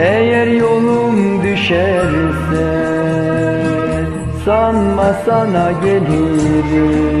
Eğer yolum düşerse Sanma sana gelirim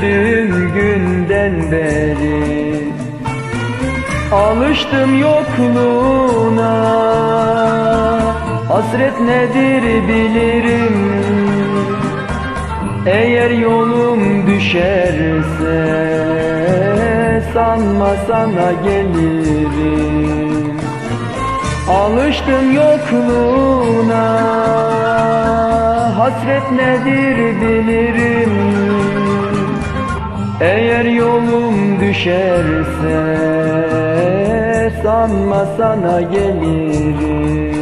gördüğüm günden beri Alıştım yokluğuna. Hasret nedir bilirim. Eğer yolum düşerse Sanma sana gelirim. Alıştım yokluğuna. Hasret nedir bilirim Eğer yolum düşerse Sanma sana gelirim